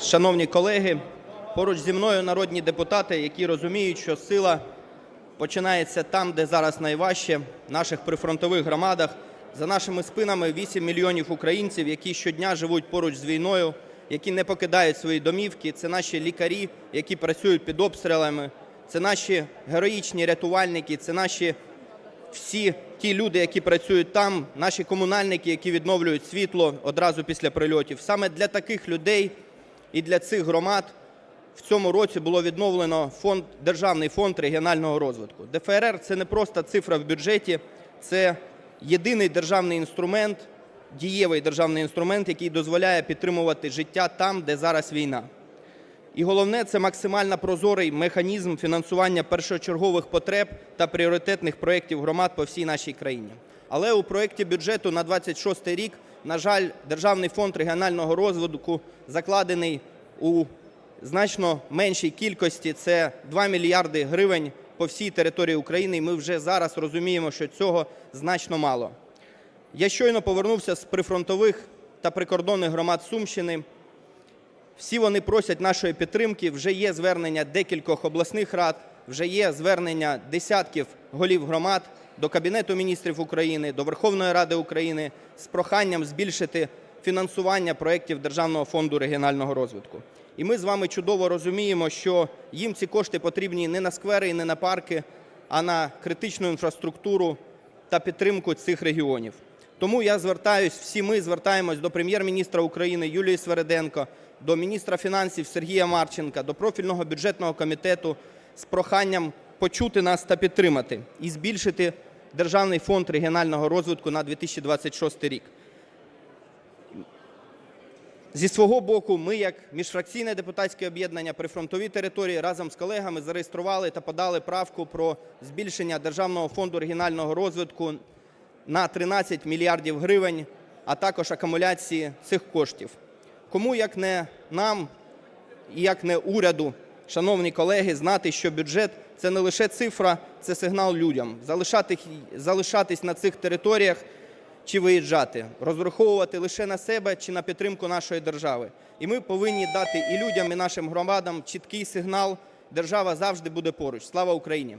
Шановні колеги, поруч зі мною народні депутати, які розуміють, що сила починається там, де зараз найважче, в наших прифронтових громадах. За нашими спинами 8 мільйонів українців, які щодня живуть поруч з війною, які не покидають свої домівки. Це наші лікарі, які працюють під обстрілами, це наші героїчні рятувальники, це наші всі ті люди, які працюють там, наші комунальники, які відновлюють світло одразу після прильотів. Саме для таких людей і для цих громад в цьому році було відновлено фонд, Державний фонд регіонального розвитку. ДФРР – це не просто цифра в бюджеті, це єдиний державний інструмент, дієвий державний інструмент, який дозволяє підтримувати життя там, де зараз війна. І головне це максимально прозорий механізм фінансування першочергових потреб та пріоритетних проєктів громад по всій нашій країні. Але у проєкті бюджету на 26 рік, на жаль, Державний фонд регіонального розвитку закладений у значно меншій кількості. Це 2 мільярди гривень по всій території України. І ми вже зараз розуміємо, що цього значно мало. Я щойно повернувся з прифронтових та прикордонних громад Сумщини. Всі вони просять нашої підтримки. Вже є звернення декількох обласних рад, вже є звернення десятків голів громад до Кабінету міністрів України, до Верховної Ради України з проханням збільшити фінансування проєктів Державного фонду регіонального розвитку. І ми з вами чудово розуміємо, що їм ці кошти потрібні не на сквери і не на парки, а на критичну інфраструктуру та підтримку цих регіонів. Тому я звертаюсь, всі ми звертаємось до Прем'єр-міністра України Юлії Свереденко, до міністра фінансів Сергія Марченка, до профільного бюджетного комітету з проханням почути нас та підтримати і збільшити Державний фонд регіонального розвитку на 2026 рік. Зі свого боку, ми, як міжфракційне депутатське об'єднання прифронтові території, разом з колегами зареєстрували та подали правку про збільшення Державного фонду регіонального розвитку на 13 мільярдів гривень, а також акумуляції цих коштів. Кому як не нам і як не уряду, шановні колеги, знати, що бюджет це не лише цифра, це сигнал людям залишати, залишатись на цих територіях чи виїжджати, розраховувати лише на себе чи на підтримку нашої держави. І ми повинні дати і людям, і нашим громадам чіткий сигнал: держава завжди буде поруч. Слава Україні!